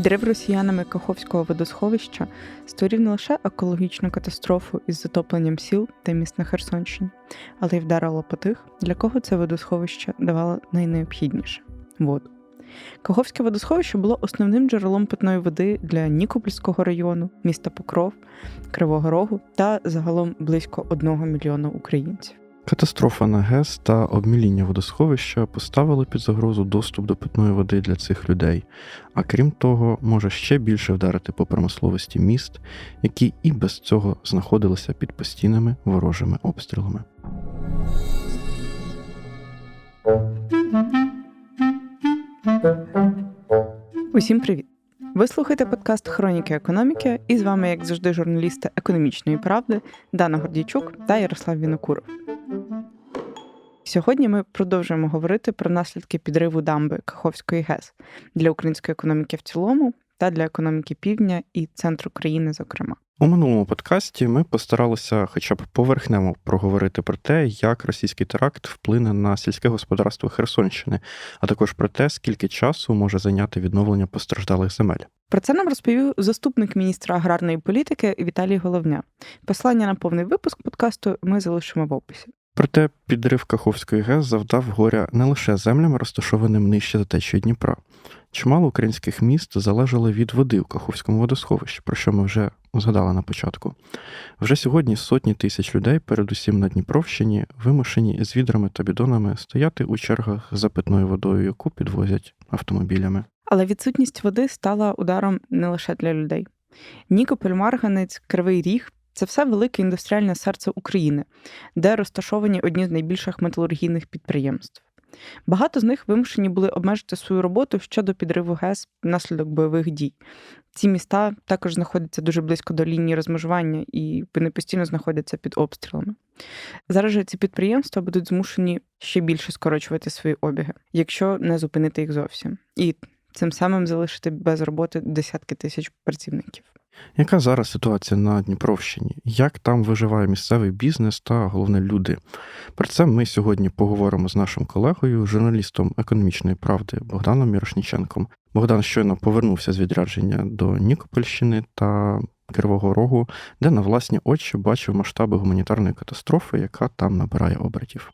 Підрив росіянами Каховського водосховища створив не лише екологічну катастрофу із затопленням сіл та міст на Херсонщині, але й вдарило по тих, для кого це водосховище давало найнеобхідніше воду. Каховське водосховище було основним джерелом питної води для Нікопольського району, міста Покров, Кривого Рогу та загалом близько одного мільйона українців. Катастрофа на ГЕС та обміління водосховища поставили під загрозу доступ до питної води для цих людей, а крім того, може ще більше вдарити по промисловості міст, які і без цього знаходилися під постійними ворожими обстрілами. Усім привіт! Ви слухаєте подкаст Хроніки економіки, і з вами, як завжди, журналісти економічної правди Дана Гордійчук та Ярослав Вінокуров. Сьогодні ми продовжуємо говорити про наслідки підриву дамби Каховської ГЕС для української економіки в цілому та для економіки півдня і центру країни, зокрема. У минулому подкасті ми постаралися хоча б поверхнево проговорити про те, як російський теракт вплине на сільське господарство Херсонщини, а також про те, скільки часу може зайняти відновлення постраждалих земель. Про це нам розповів заступник міністра аграрної політики Віталій Головня. Послання на повний випуск подкасту ми залишимо в описі. Проте підрив Каховської ГЕС завдав горя не лише землям, розташованим нижче за течією Дніпра. Чимало українських міст залежали від води у Каховському водосховищі, про що ми вже згадали на початку. Вже сьогодні сотні тисяч людей, передусім на Дніпровщині, вимушені з відрами та бідонами стояти у чергах за питною водою, яку підвозять автомобілями. Але відсутність води стала ударом не лише для людей. Нікополь, Марганець, Кривий Ріг це все велике індустріальне серце України, де розташовані одні з найбільших металургійних підприємств. Багато з них вимушені були обмежити свою роботу щодо підриву ГЕС внаслідок бойових дій. Ці міста також знаходяться дуже близько до лінії розмежування і вони постійно знаходяться під обстрілами. Зараз же ці підприємства будуть змушені ще більше скорочувати свої обіги, якщо не зупинити їх зовсім, і цим самим залишити без роботи десятки тисяч працівників. Яка зараз ситуація на Дніпровщині? Як там виживає місцевий бізнес та головне люди? Про це ми сьогодні поговоримо з нашим колегою, журналістом економічної правди Богданом Мірошніченком. Богдан щойно повернувся з відрядження до Нікопольщини та Кривого Рогу, де на власні очі бачив масштаби гуманітарної катастрофи, яка там набирає обертів.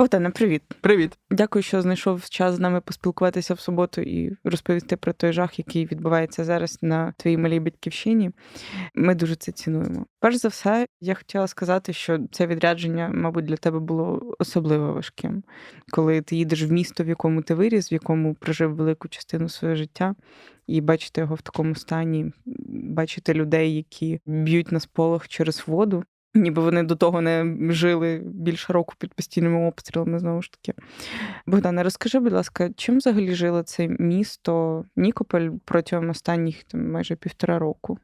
Богдане, привіт. Привіт. Дякую, що знайшов час з нами поспілкуватися в суботу і розповісти про той жах, який відбувається зараз на твоїй малій батьківщині. Ми дуже це цінуємо. Перш за все, я хотіла сказати, що це відрядження, мабуть, для тебе було особливо важким, коли ти їдеш в місто, в якому ти виріс, в якому прожив велику частину свого життя, і бачити його в такому стані, бачити людей, які б'ють на сполох через воду. Ніби вони до того не жили більше року під постійними обстрілами, знову ж таки. Богдане, розкажи, будь ласка, чим взагалі жило це місто Нікополь протягом останніх там, майже півтора року?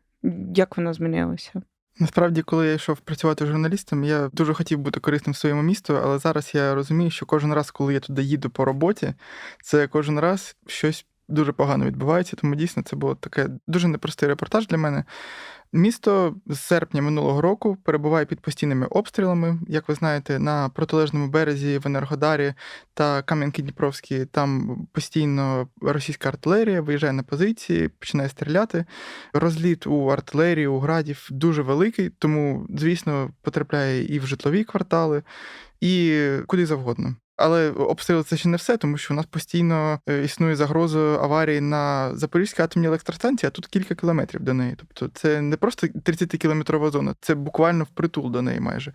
Як воно змінилося? Насправді, коли я йшов працювати журналістом, я дуже хотів бути корисним своєму місту, але зараз я розумію, що кожен раз, коли я туди їду по роботі, це кожен раз щось дуже погано відбувається. Тому дійсно це було таке дуже непростий репортаж для мене. Місто з серпня минулого року перебуває під постійними обстрілами. Як ви знаєте, на протилежному березі в Енергодарі та Кам'янки-Дніпровській там постійно російська артилерія виїжджає на позиції, починає стріляти. Розліт у артилерії, у градів дуже великий, тому, звісно, потрапляє і в житлові квартали, і куди завгодно. Але обстріли це ще не все, тому що у нас постійно е, існує загроза аварії на Запорізькій атомній електростанції, а тут кілька кілометрів до неї. Тобто це не просто 30-кілометрова зона, це буквально впритул до неї майже.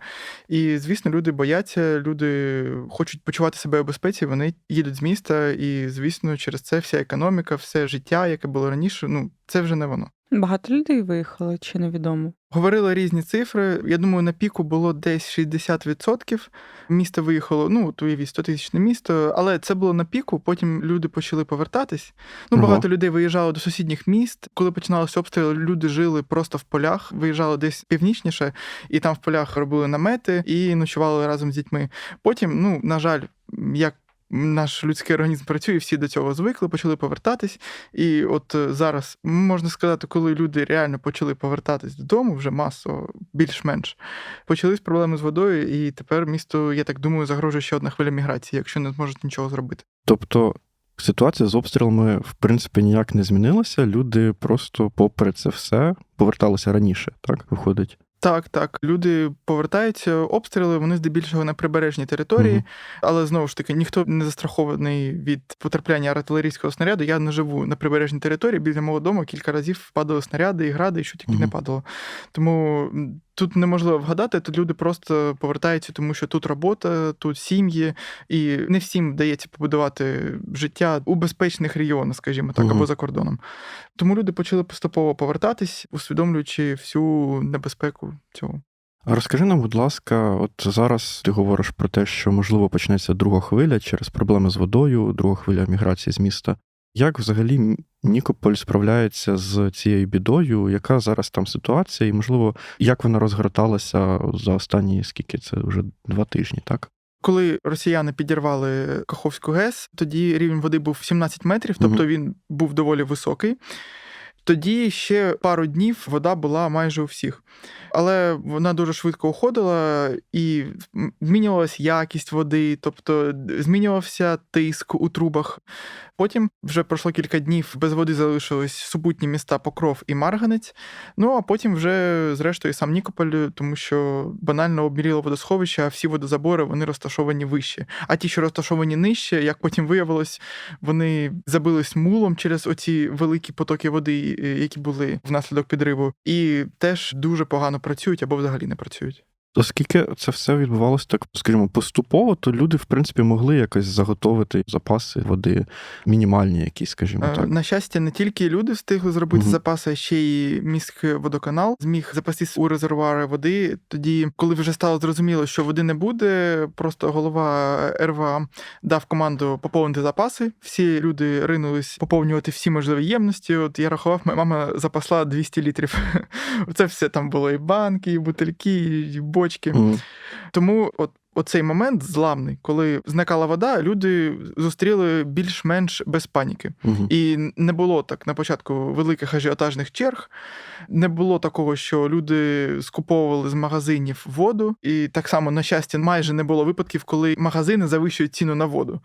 І звісно, люди бояться, люди хочуть почувати себе у безпеці, вони їдуть з міста, і звісно, через це вся економіка, все життя, яке було раніше, ну це вже не воно. Багато людей виїхало чи невідомо? Говорили різні цифри. Я думаю, на піку було десь 60%. Місто виїхало, ну, уявіть, 100 тисячне місто, але це було на піку. Потім люди почали повертатись. Ну, Ага. багато людей виїжджало до сусідніх міст. Коли починалися обстріли, люди жили просто в полях, виїжджали десь північніше, і там в полях робили намети і ночували разом з дітьми. Потім, ну, на жаль, як наш людський організм працює, всі до цього звикли, почали повертатись. І от е, зараз можна сказати, коли люди реально почали повертатись додому, вже масово, більш-менш, почались проблеми з водою, і тепер місто, я так думаю, загрожує ще одна хвиля міграції, якщо не зможуть нічого зробити. Тобто ситуація з обстрілами, в принципі, ніяк не змінилася. Люди просто, попри це все, поверталися раніше, так виходить. Так, так. Люди повертаються, обстріли, вони здебільшого на прибережній території, Мгм. але знову ж таки ніхто не застрахований від потрапляння артилерійського снаряду. Я не живу на прибережній території. Біля мого дому кілька разів падали снаряди і гради, і що тільки не падало. Тому тут неможливо вгадати. Тут люди просто повертаються, тому що тут робота, тут сім'ї, і не всім вдається побудувати життя у безпечних регіонах, скажімо так, Мгм. або за кордоном. Тому люди почали поступово повертатись, усвідомлюючи всю небезпеку цього. А розкажи нам, будь ласка, от зараз ти говориш про те, що можливо почнеться друга хвиля через проблеми з водою, друга хвиля міграції з міста. Як взагалі Нікополь справляється з цією бідою? Яка зараз там ситуація? І, можливо, як вона розгорталася за останні скільки це вже два тижні, так? Коли росіяни підірвали Каховську ГЕС, тоді рівень води був 17 метрів, тобто Мгм. він був доволі високий. Тоді ще пару днів вода була майже у всіх. Але вона дуже швидко уходила і змінювалась якість води, тобто змінювався тиск у трубах. Потім вже пройшло кілька днів, без води залишились супутні міста Покров і Марганець. Ну а потім вже, зрештою, сам Нікополь, тому що банально обміріло водосховище, а всі водозабори вони розташовані вище. А ті, що розташовані нижче, як потім виявилось, вони забились мулом через оці великі потоки води, які були внаслідок підриву, і теж дуже погано працюють або взагалі не працюють. Оскільки це все відбувалося так, скажімо, поступово, то люди, в принципі, могли якось заготовити запаси води, мінімальні якісь, скажімо Е, так. На щастя, не тільки люди встигли зробити Мгм. запаси, а ще й міський водоканал зміг запастись у резервуари води. Тоді, коли вже стало зрозуміло, що води не буде, просто голова РВА дав команду поповнити запаси. Всі люди ринулись поповнювати всі можливі ємності. От я рахував, моя мама запасла 200 літрів. Це все там було і банки, і бутильки, і бочки. Мгм. Тому от. Оцей момент зламний, коли зникала вода, люди зустріли більш-менш без паніки. Мгм. І не було так на початку великих ажіотажних черг, не було такого, що люди скуповували з магазинів воду. І так само, на щастя, майже не було випадків, коли магазини завищують ціну на воду.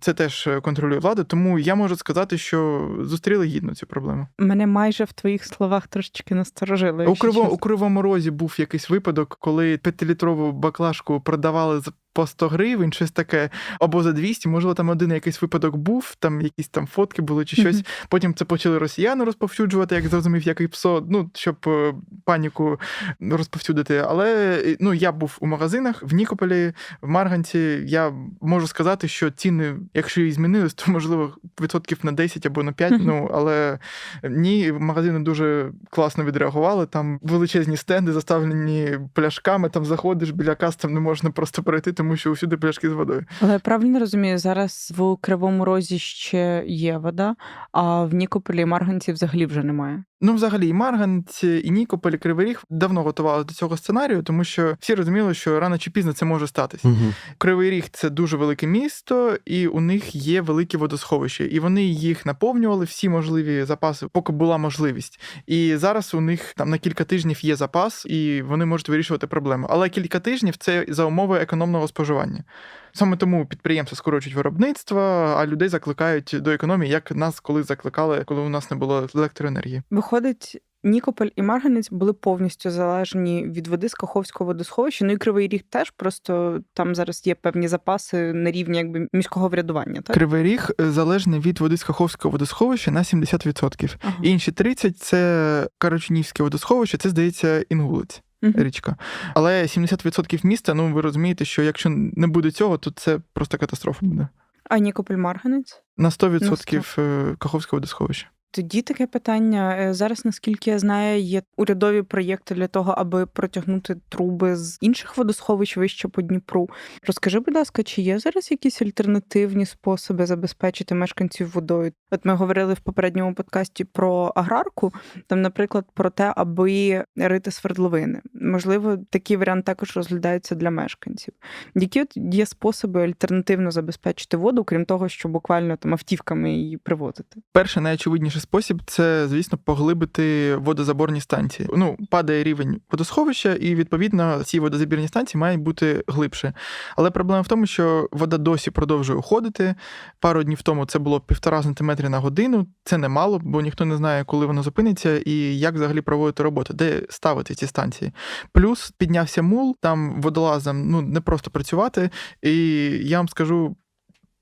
Це теж е, контролює влада. Тому я можу сказати, що зустріли гідно цю проблему. Мене майже в твоїх словах трошечки насторожило. У, якщо Криво, у Кривому Розі був якийсь випадок, коли п'ятилітрову баклажку продавали за по 100 гривень, щось таке, або за 200, можливо, там один якийсь випадок був, там якісь там фотки були чи щось. Мгм. Потім це почали росіяни розповсюджувати, як зрозумів, який псо, ну, щоб е, паніку розповсюдити. Але е, ну, я був у магазинах в Нікополі, в Марганці. Я можу сказати, що ціни, якщо і змінились, то можливо відсотків на 10 або на 5, ну але ні, магазини дуже класно відреагували. Там величезні стенди заставлені пляшками, там заходиш біля кас, там не можна просто перейти, тому що усюди пляшки з водою. Але я правильно розумію, зараз в Кривому Розі ще є вода, а в Нікополі і Марганці взагалі вже немає. Ну, взагалі, і Марганець, і Нікополь, і Кривий Ріг давно готувалися до цього сценарію, тому що всі розуміли, що рано чи пізно це може статися. Мгм. Кривий Ріг це дуже велике місто, і у них є великі водосховища, і вони їх наповнювали всі можливі запаси, поки була можливість. І зараз у них там на кілька тижнів є запас, і вони можуть вирішувати проблему. Але кілька тижнів це за умови економного споживання. Саме тому підприємства скорочують виробництво, а людей закликають до економії, як нас коли закликали, коли у нас не було електроенергії. Виходить, Нікополь і Марганець були повністю залежні від води з Каховського водосховища. Ну і Кривий Ріг теж просто там зараз є певні запаси на рівні якби міського врядування. Так Кривий Ріг е, залежний від води з Каховського водосховища на 70%. ага. Інші 30 – це Карачунівське водосховище, це здається Інгулець. Мгм. річка. Але 70% міста, ну ви розумієте, що якщо не буде цього, то це просто катастрофа буде. А Нікополь Марганець? На 100% е, Каховське водосховище. Тоді таке питання. Е, Зараз, наскільки я знаю, є урядові проєкти для того, аби протягнути труби з інших водосховищ вище по Дніпру. Розкажи, будь ласка, чи є зараз якісь альтернативні способи забезпечити мешканців водою? От ми говорили в попередньому подкасті про аграрку, там, наприклад, про те, аби рити свердловини. Можливо, такий варіант також розглядається для мешканців. Які от є способи альтернативно забезпечити воду, крім того, що буквально там автівками її привозити? Перший найочевидніший спосіб це, звісно, поглибити водозаборні станції. Ну, падає рівень водосховища, і відповідно ці водозабірні станції мають бути глибше. Але проблема в тому, що вода досі продовжує уходити. Пару днів тому це було півтора сантиметри на годину. Це немало, бо ніхто не знає, коли воно зупиниться і як взагалі проводити роботу, де ставити ці станції. Плюс піднявся мул, там водолазам ну не просто працювати. І я вам скажу.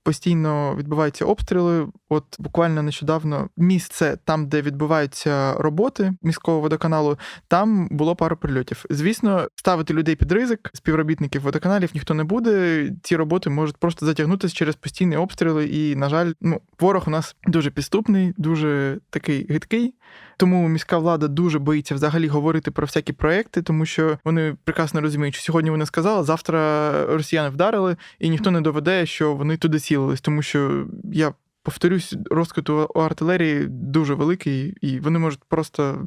Постійно відбуваються обстріли. От буквально нещодавно місце там, де відбуваються роботи міського водоканалу, там було пару прильотів. Звісно, ставити людей під ризик, співробітників водоканалів ніхто не буде. Ці роботи можуть просто затягнутися через постійні обстріли. І, на жаль, ну ворог у нас дуже підступний, дуже такий гидкий. Тому міська влада дуже боїться взагалі говорити про всякі проекти, тому що вони прекрасно розуміють, що сьогодні вони сказали, завтра росіяни вдарили, і ніхто не доведе, що вони туди сілились, тому що я повторюсь, розкид у артилерії дуже великий, і вони можуть просто.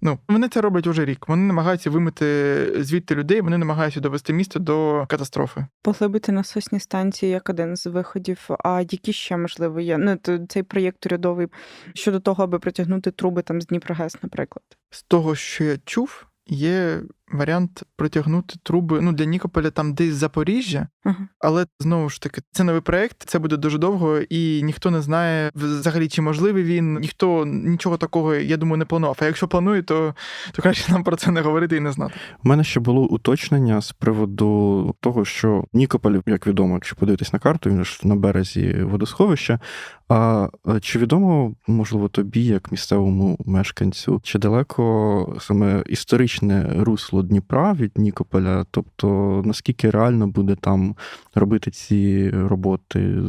Ну, вони це роблять уже рік. Вони намагаються вимити звідти людей, вони намагаються довести місто до катастрофи. Поглибити насосні станції як один з виходів. А які ще можливо є? Ну цей проєкт урядовий щодо того, аби притягнути труби там з Дніпрогес, наприклад. З того, що я чув, є варіант протягнути труби ну, для Нікополя там десь Запоріжжя, Ага. але знову ж таки, це новий проект, це буде дуже довго, і ніхто не знає взагалі, чи можливий він. Ніхто нічого такого, я думаю, не планував. А якщо планує, то, то краще нам про це не говорити і не знати. У мене ще було уточнення з приводу того, що Нікополь, як відомо, якщо подивитись на карту, він ж на березі водосховища. А чи відомо, можливо, тобі, як місцевому мешканцю, чи далеко саме історичне русло Дніпра від Нікополя? Тобто наскільки реально буде там робити ці роботи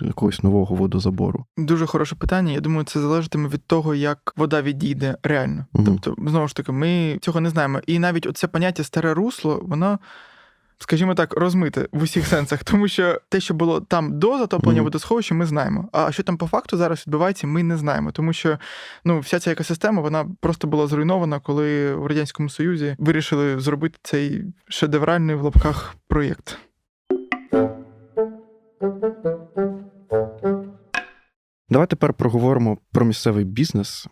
якогось нового водозабору? Дуже хороше питання. Я думаю, це залежатиме від того, як вода відійде реально. Угу. Тобто, знову ж таки, ми цього не знаємо. І навіть оце поняття старе русло, воно. Скажімо так, розмите в усіх сенсах, тому що те, що було там до затоплення Мгм. водосховища, ми знаємо. А що там по факту зараз відбувається, ми не знаємо. Тому що ну, вся ця екосистема вона просто була зруйнована, коли в Радянському Союзі вирішили зробити цей шедевральний в лапках проєкт. Давай тепер проговоримо про місцевий бізнес,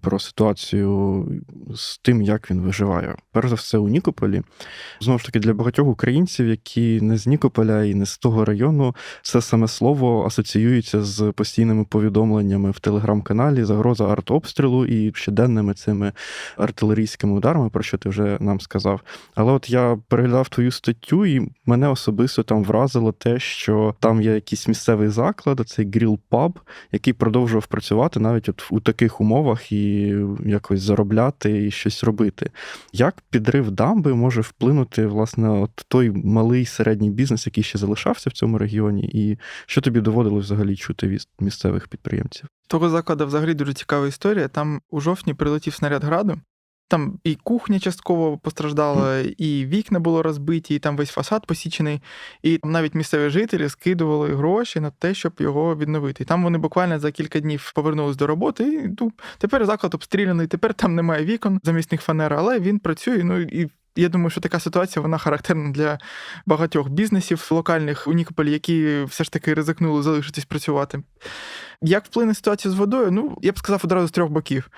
про ситуацію з тим, як він виживає. Перш за все, у Нікополі. Знову ж таки, для багатьох українців, які не з Нікополя і не з того району, це саме слово асоціюється з постійними повідомленнями в телеграм-каналі, загроза артобстрілу і щоденними цими артилерійськими ударами, про що ти вже нам сказав. Але от я переглядав твою статтю, і мене особисто там вразило те, що там є якийсь місцевий заклад, цей гріл паб, який продовжував працювати навіть от у таких умовах і якось заробляти і щось робити. Як підрив дамби може вплинути власне от той малий середній бізнес, який ще залишався в цьому регіоні, і що тобі доводилось взагалі чути від місцевих підприємців? Того закладу взагалі дуже цікава історія. Там у жовтні прилетів снаряд граду. Там і кухня частково постраждала, і вікна було розбиті, і там весь фасад посічений. І там навіть місцеві жителі скидували гроші на те, щоб його відновити. І там вони буквально за кілька днів повернулись до роботи. І ну, тепер заклад обстріляний, тепер там немає вікон замісних фанер, але він працює. Ну і я думаю, що така ситуація вона характерна для багатьох бізнесів локальних у Нікополі, які все ж таки ризикнули залишитись працювати. Як вплине ситуація з водою? Ну, я б сказав одразу з трьох боків.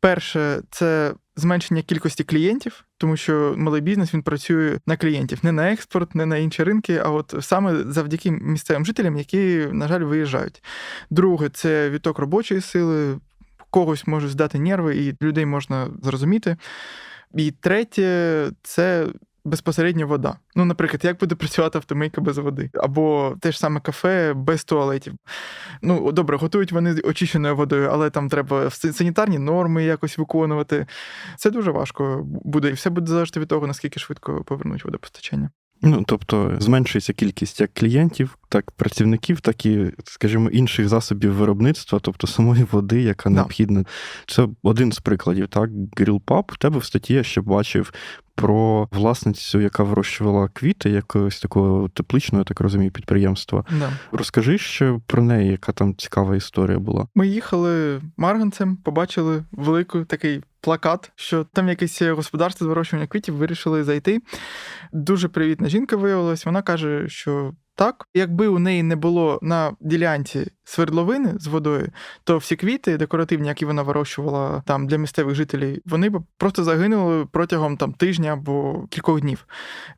Перше, це зменшення кількості клієнтів, тому що малий бізнес він працює на клієнтів, не на експорт, не на інші ринки, а от саме завдяки місцевим жителям, які, на жаль, виїжджають. Друге, це відток робочої сили, когось можуть здати нерви, і людей можна зрозуміти. І третє, це безпосередньо вода. Ну, наприклад, як буде працювати автомийка без води, або те ж саме кафе без туалетів. Ну, добре, готують вони очищеною водою, але там треба санітарні норми якось виконувати. Це дуже важко буде, і все буде залежати від того, наскільки швидко повернуть водопостачання. Ну, тобто зменшується кількість як клієнтів, так працівників, так і, скажімо, інших засобів виробництва, тобто самої води, яка Да. необхідна. Це один з прикладів. Так, Грілпаб, в тебе в статті я ще бачив про власницю, яка вирощувала квіти, якогось такого тепличного, я так розумію, підприємства. Да. Розкажи ще про неї, яка там цікава історія була. Ми їхали марганцем, побачили великий такий плакат, що там якесь господарство з вирощування квітів вирішили зайти. Дуже привітна жінка виявилась. Вона каже, що так, якби у неї не було на ділянці свердловини з водою, то всі квіти декоративні, які вона вирощувала там для місцевих жителів, вони б просто загинули протягом там тижня або кількох днів.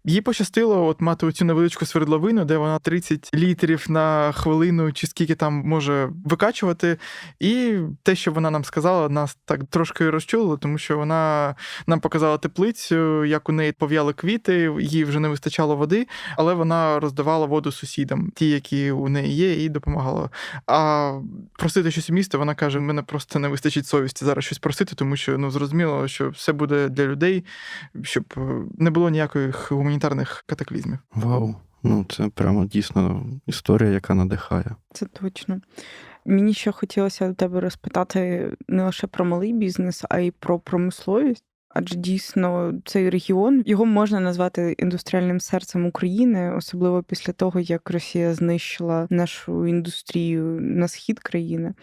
Їй пощастило от мати оцю невеличку свердловину, де вона 30 літрів на хвилину чи скільки там може викачувати. І те, що вона нам сказала, нас так трошки розчулило, тому що вона нам показала теплицю, як у неї пов'яли квіти, їй вже не вистачало води, але вона роздавала воду сусідам, ті, які у неї є, і допомагала. А просити щось у міста, вона каже: мене просто не вистачить совісті зараз щось просити, тому що ну зрозуміло, що все буде для людей, щоб е, не було ніяких гуманітарних катаклізмів. Вау. Ну, це прямо дійсно історія, яка надихає. Це точно. Мені ще хотілося у тебе розпитати не лише про малий бізнес, а й про промисловість. Адже дійсно цей регіон його можна назвати індустріальним серцем України, особливо після того, як Росія знищила нашу індустрію на схід країни.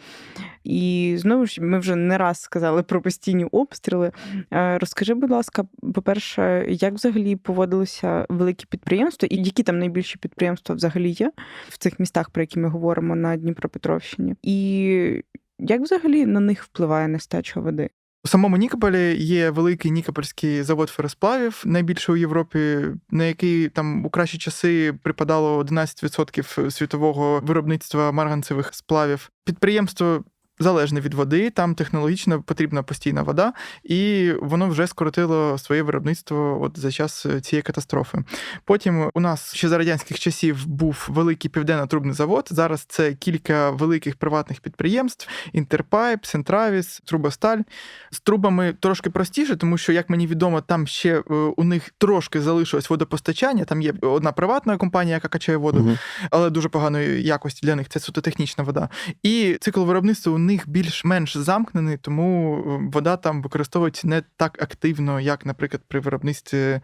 І знову ж ми вже не раз сказали про постійні обстріли. Е, Розкажи, будь ласка, по-перше, як взагалі поводилися великі підприємства, і які там найбільші підприємства взагалі є в цих містах, про які ми говоримо на Дніпропетровщині, і як взагалі на них впливає нестача води? У самому Нікополі є великий Нікопольський завод феросплавів, найбільший у Європі, на який там у кращі часи припадало 11% світового виробництва марганцевих сплавів. Підприємство. Залежне від води, там технологічно потрібна постійна вода, і воно вже скоротило своє виробництво от за час цієї катастрофи. Потім у нас ще за радянських часів був великий південно-трубний завод. Зараз це кілька великих приватних підприємств: Інтерпайп, Сентравіс, Трубосталь. З трубами трошки простіше, тому що, як мені відомо, там ще е, у них трошки залишилось водопостачання. Там є одна приватна компанія, яка качає воду, Мгм. але дуже поганої якості для них це суто технічна вода. І цикл виробництва у них більш-менш замкнений, тому е, вода там використовується не так активно, як, наприклад, при виробництві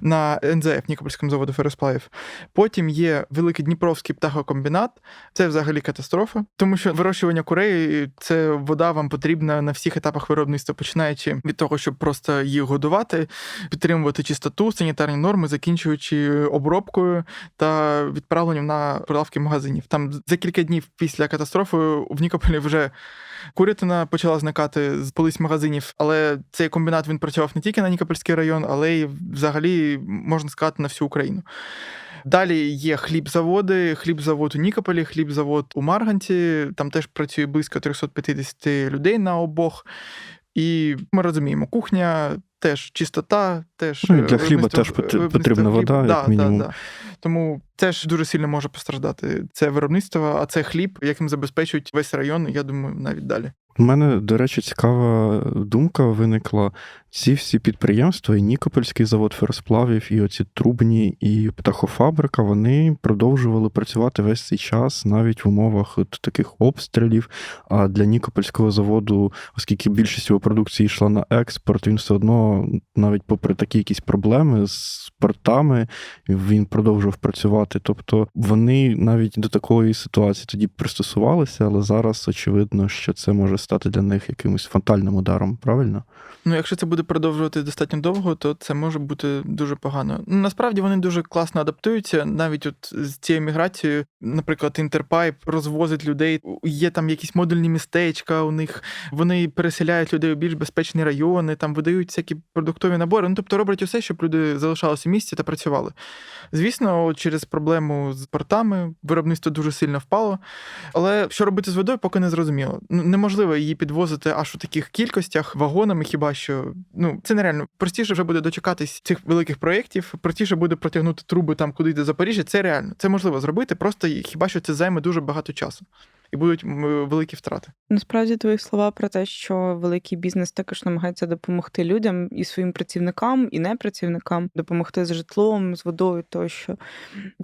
на НЗФ Нікопольському заводу феросплавів. Потім є великий Дніпровський птахокомбінат. Це взагалі катастрофа, тому що вирощування курей це вода вам потрібна на всіх етапах виробництва, починаючи від того, щоб просто їх годувати, підтримувати чистоту, санітарні норми, закінчуючи обробкою та відправленням на прилавки магазинів. Там за кілька днів після катастрофи в Нікополі вже курятина почала зникати з полиць магазинів, але цей комбінат він працював не тільки на Нікопольський район, але й взагалі можна сказати на всю Україну. Далі є хлібзаводи, хлібзавод у Нікополі, хлібзавод у Марганці. Там теж працює близько 350 людей на обох. І ми розуміємо, кухня теж чистота, теж Ну, для е, хліба теж потрібна хліба. вода, як Да, да, да. Тому теж дуже сильно може постраждати це виробництво, а це хліб, яким забезпечують весь район, я думаю, навіть далі. У мене, до речі, цікава думка виникла. Ці всі підприємства, і Нікопольський завод феросплавів, і оці трубні, і птахофабрика, вони продовжували працювати весь цей час, навіть в умовах от таких обстрілів. А для Нікопольського заводу, оскільки більшість його продукції йшла на експорт, він все одно, навіть попри такі якісь проблеми з портами, він продовжував працювати. Тобто вони навіть до такої ситуації тоді пристосувалися, але зараз очевидно, що це може стати для них якимось фатальним ударом, правильно? Ну, якщо це буде продовжувати достатньо довго, то це може бути дуже погано. Ну, насправді вони дуже класно адаптуються. Навіть от з цією міграцією, наприклад, Інтерпайп розвозить людей. Є там якісь модульні містечка у них. Вони переселяють людей у більш безпечні райони, там видають всякі продуктові набори. Ну, тобто роблять усе, щоб люди залишалися в місті та працювали. Звісно, через проблему з портами виробництво дуже сильно впало. Але що робити з водою, поки не зрозуміло. Ну, неможливо її підвозити аж у таких кількостях вагонами, хіба що ну це нереально. Простіше вже буде дочекатись цих великих проєктів, простіше буде протягнути труби там куди до Запоріжжя. Це реально, це можливо зробити, просто хіба що це займе дуже багато часу. і будуть великі втрати. Насправді твої слова про те, що великий бізнес також намагається допомогти людям і своїм працівникам, і непрацівникам допомогти з житлом, з водою тощо.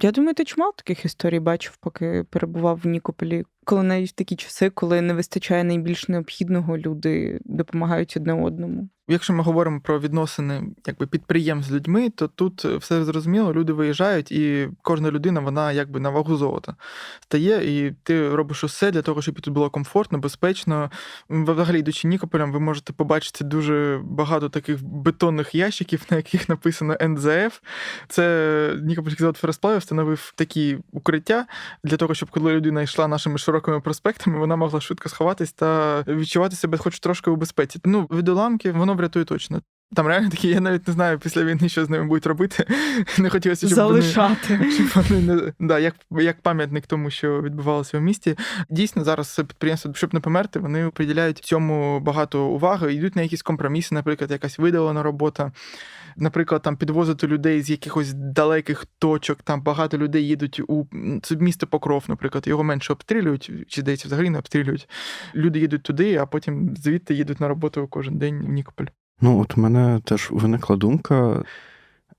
Я думаю, ти чимало таких історій бачив, поки перебував в Нікополі. Коли навіть в такі часи, коли не вистачає найбільш необхідного, люди допомагають одне одному. Якщо ми говоримо про відносини якби підприємств з людьми, то тут все зрозуміло, люди виїжджають, і кожна людина вона якби на вагу золота стає, і ти робиш усе для того, щоб тут було комфортно, безпечно. Взагалі, йдучи Нікополем, ви можете побачити дуже багато таких бетонних ящиків, на яких написано НЗФ. Це Нікопольський завод феросплавів встановив такі укриття для того, щоб коли людина йшла нашими широкими проспектами, вона могла швидко сховатись та відчувати себе хоч трошки у безпеці. Ну, від уламки воно врятує точно. Там реально такі, я навіть не знаю після війни, що з ними будуть робити. Не хотілося, щоб Залишати. Вони, щоб вони не да, як, як пам'ятник тому, що відбувалося в місті. Дійсно, зараз підприємства, щоб не померти, вони приділяють цьому багато уваги, йдуть на якісь компроміси, наприклад, якась видалена робота. Наприклад, там підвозити людей з якихось далеких точок. Там багато людей їдуть у місто Покров, наприклад, його менше обстрілюють, чи здається, взагалі не обстрілюють. Люди їдуть туди, а потім звідти їдуть на роботу кожен день в Нікополь. Ну, от у мене теж виникла думка.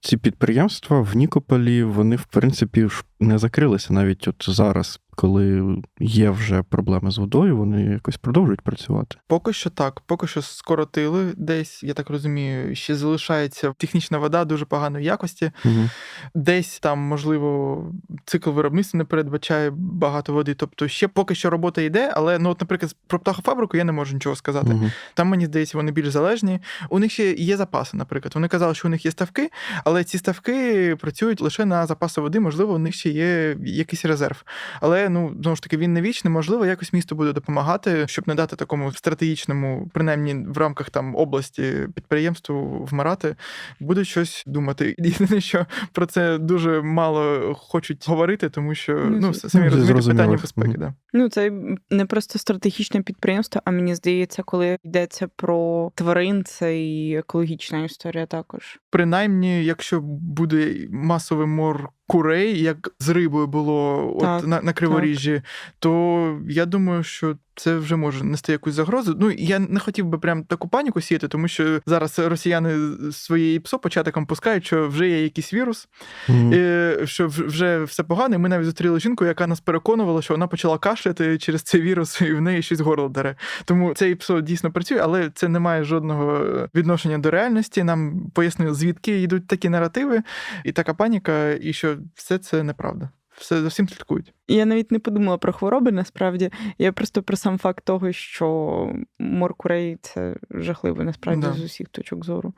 Ці підприємства в Нікополі, вони, в принципі, ж не закрилися навіть от зараз, коли є вже проблеми з водою, вони якось продовжують працювати. Поки що так, поки що скоротили десь, я так розумію, ще залишається технічна вода дуже поганої якості. Угу. Десь там, можливо, цикл виробництва не передбачає багато води. Тобто ще поки що робота йде, але ну, от, наприклад, про птахофабрику я не можу нічого сказати. Угу. Там, мені здається, вони більш залежні. У них ще є запаси, наприклад. Вони казали, що у них є ставки, але ці ставки працюють лише на запаси води, можливо, у них ще є якийсь резерв. Але ну знову ж таки він не вічний. Можливо, якось місто буде допомагати, щоб не дати такому стратегічному, принаймні в рамках там області підприємству вмирати. Будуть щось думати. Єдине, що про це дуже мало хочуть говорити, тому що Ну, ну самі Ну, розумієте питання безпеки. Да. Ну, це не просто стратегічне підприємство, а мені здається, коли йдеться про тварин, це і екологічна історія також. Принаймні, якщо буде масовий мор курей, як з рибою було Так, от на, на криворіжжі, то я думаю, що це вже може нести якусь загрозу. Ну я не хотів би прям таку паніку сіяти, тому що зараз росіяни своєї ПСО початком пускають, що вже є якийсь вірус, Угу. і що вже все погано. І ми навіть зустріли жінку, яка нас переконувала, що вона почала кашляти через цей вірус, і в неї щось горло дере. Тому цей ПСО дійсно працює, але це не має жодного відношення до реальності. Нам пояснили, звідки йдуть такі наративи і така паніка, і що все це неправда. Все за всім слідкують. Я навіть не подумала про хвороби, насправді. Я просто про сам факт того, що моркурей це жахливо, насправді, Да. з усіх точок зору.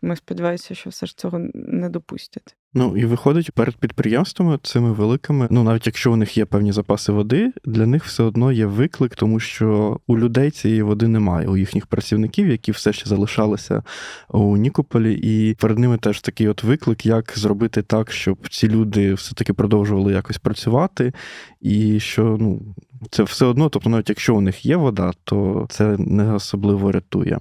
Тому я сподіваюся, що все ж цього не допустять. Ну і виходить перед підприємствами цими великими, ну навіть якщо у них є певні запаси води, для них все одно є виклик, тому що у людей цієї води немає, у їхніх працівників, які все ще залишалися у Нікополі, і перед ними теж такий от виклик, як зробити так, щоб ці люди все-таки продовжували якось працювати, і що ну. Це все одно, тобто, навіть якщо у них є вода, то це не особливо рятує.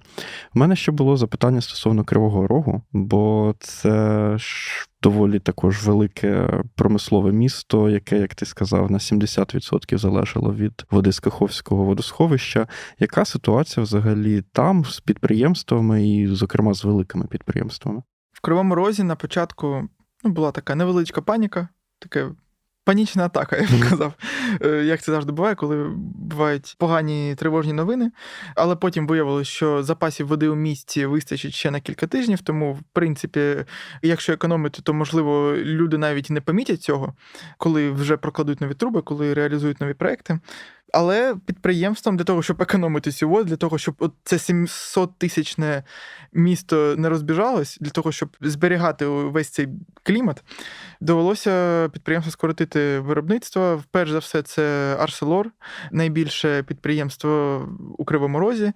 У мене ще було запитання стосовно Кривого Рогу, бо це ж доволі також велике промислове місто, яке, як ти сказав, на 70% залежало від води з Каховського водосховища. Яка ситуація взагалі там з підприємствами і, зокрема, з великими підприємствами? В Кривому Розі на початку ну, була така невеличка паніка, таке. Панічна атака, я б казав. Е, Як це завжди буває, коли бувають погані тривожні новини. Але потім виявилось, що запасів води у місті вистачить ще на кілька тижнів. Тому, в принципі, якщо економити, то можливо люди навіть не помітять цього, коли вже прокладуть нові труби, коли реалізують нові проекти. Але підприємствам для того, щоб економити сього, для того, щоб це 700 тисячне місто не розбіжалось, для того, щоб зберігати весь цей клімат, довелося підприємство скоротити виробництво. Перш за все, це Арселор, найбільше підприємство у Кривому Розі.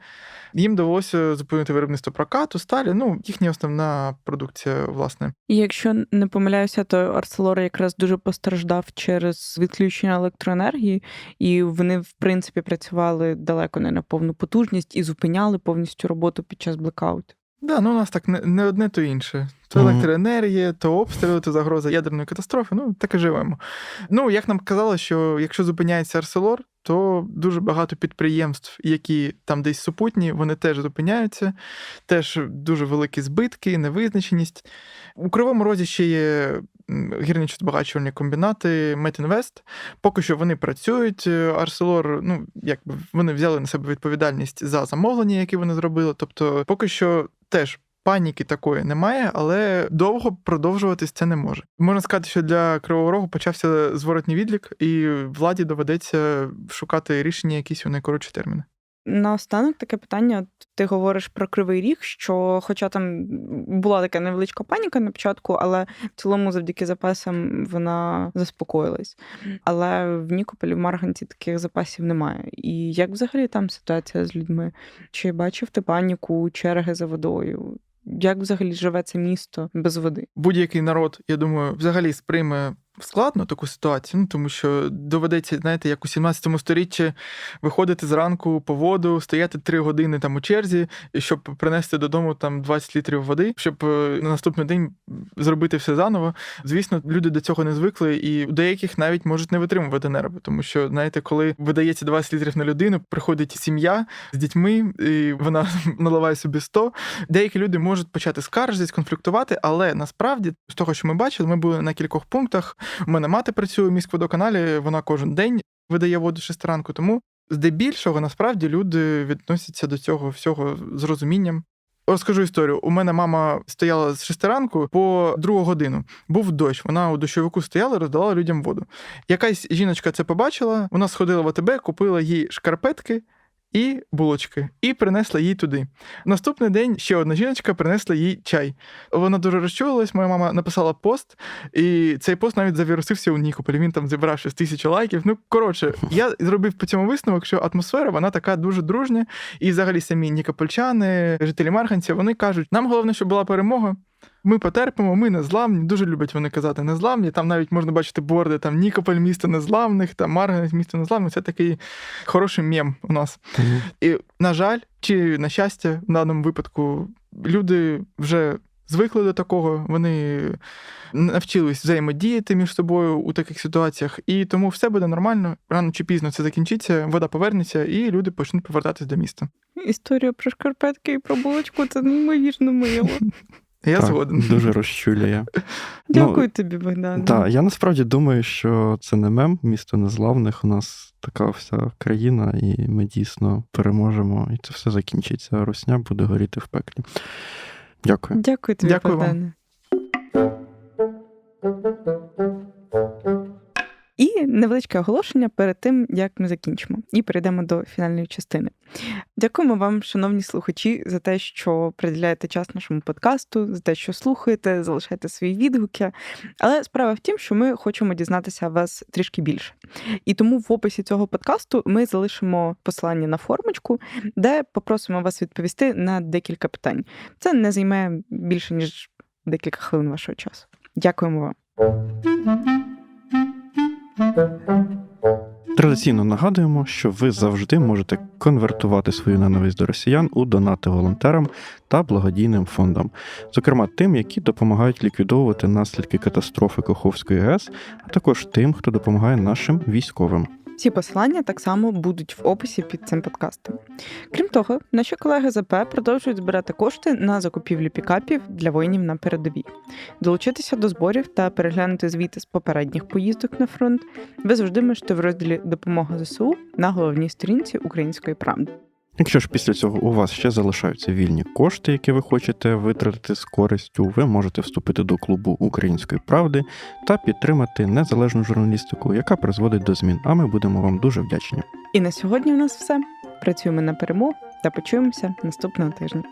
Їм довелося зупинити виробництво прокату, сталі. Ну, їхня основна продукція, власне. І якщо не помиляюся, то Арселор якраз дуже постраждав через відключення електроенергії, і вони, в принципі, працювали далеко не на повну потужність і зупиняли повністю роботу під час блекауту. Да, ну у нас так не, не одне, то інше. То електроенергія, то обстріли, то загроза ядерної катастрофи. Ну, так і живемо. Ну, як нам казали, що якщо зупиняється Арселор, то дуже багато підприємств, які там десь супутні, вони теж зупиняються, теж дуже великі збитки, невизначеність. У Кривому Розі ще є м, гірничо-збагачувальні комбінати Метінвест. Поки що вони працюють. Арселор, ну якби вони взяли на себе відповідальність за замовлення, які вони зробили. Тобто, поки що теж. Паніки такої немає, але довго продовжуватись це не може. Можна сказати, що для Кривого Рогу почався зворотній відлік, і владі доведеться шукати рішення якісь у найкоротші терміни. Наостанок таке питання. Ти говориш про кривий ріг, що, хоча там була така невеличка паніка на початку, але в цілому, завдяки запасам, вона заспокоїлась. Але в Нікополі, в Марганці таких запасів немає. І як взагалі там ситуація з людьми? Чи бачив ти паніку, черги за водою? Як взагалі живе це місто без води? Будь-який народ, я думаю, взагалі сприйме складно таку ситуацію, ну тому що доведеться, знаєте, як у 17 сторіччі виходити зранку по воду, стояти 3 години там у черзі, щоб принести додому там 20 літрів води, щоб е, на наступний день зробити все заново. Звісно, люди до цього не звикли, і у деяких навіть можуть не витримувати нерви, тому що знаєте, коли видається 20 літрів на людину, приходить сім'я з дітьми, і вона наливає собі 100. Деякі люди можуть почати скаржитись, конфліктувати, але насправді з того, що ми бачили, ми були на кількох пунктах. У мене мати працює у міськводоканалі, вона кожен день видає воду 6 ранку. Тому здебільшого насправді люди відносяться до цього всього з розумінням. Розкажу історію. У мене мама стояла з 6 ранку по другу годину. Був дощ. Вона у дощовику стояла, роздавала людям воду. Якась жіночка це побачила, вона сходила в АТБ, купила їй шкарпетки. І булочки, і принесла їй туди. Наступний день ще одна жіночка принесла їй чай. Вона дуже розчулилась. Моя мама написала пост, і цей пост навіть завірусився у Нікополі. Він там зібрав щось тисячу лайків. Ну коротше, я зробив по цьому висновок, що атмосфера вона така дуже дружня. І взагалі самі нікопольчани, жителі Марганця, вони кажуть, нам головне, щоб була перемога. Ми потерпимо, ми незламні. Дуже люблять вони казати незламні. Там навіть можна бачити борди, там Нікополь, місто незламних, там Марганець, місто незламних. Це такий хороший мєм у нас. Мгм. І, на жаль, чи на щастя, в даному випадку люди вже звикли до такого, вони навчились взаємодіяти між собою у таких ситуаціях, і тому все буде нормально. Рано чи пізно це закінчиться, вода повернеться, і люди почнуть повертатись до міста. Історія про шкарпетки і про булочку це неймовірно мило. Я так, згоден. Дуже розчулює. Дякую тобі, Богдан. Так, я насправді думаю, що це не мем, місто незламних. У нас така вся країна, і ми дійсно переможемо, і це все закінчиться. Русня буде горіти в пеклі. Дякую. Дякую тобі, Дякую. Богдане. І невеличке оголошення перед тим, як ми закінчимо, і перейдемо до фінальної частини. Дякуємо вам, шановні слухачі, за те, що приділяєте час нашому подкасту, за те, що слухаєте, залишаєте свої відгуки. Але справа в тім, що ми хочемо дізнатися вас трішки більше. І тому в описі цього подкасту ми залишимо посилання на формочку, де попросимо вас відповісти на декілька питань. Це не займе більше ніж декілька хвилин вашого часу. Дякуємо вам. Традиційно нагадуємо, що ви завжди можете конвертувати свою ненависть до росіян у донати волонтерам та благодійним фондам, зокрема тим, які допомагають ліквідовувати наслідки катастрофи Каховської ГЕС, а також тим, хто допомагає нашим військовим. Ці посилання так само будуть в описі під цим подкастом. Крім того, наші колеги ЗП продовжують збирати кошти на закупівлю пікапів для воїнів на передовій. Долучитися до зборів та переглянути звіти з попередніх поїздок на фронт ви завжди можете в розділі Допомога ЗСУ на головній сторінці Української правди. Якщо ж після цього у вас ще залишаються вільні кошти, які ви хочете витратити з користю, ви можете вступити до клубу Української правди та підтримати незалежну журналістику, яка призводить до змін. А ми будемо вам дуже вдячні. І на сьогодні у нас все. Працюємо на перемогу та почуємося наступного тижня.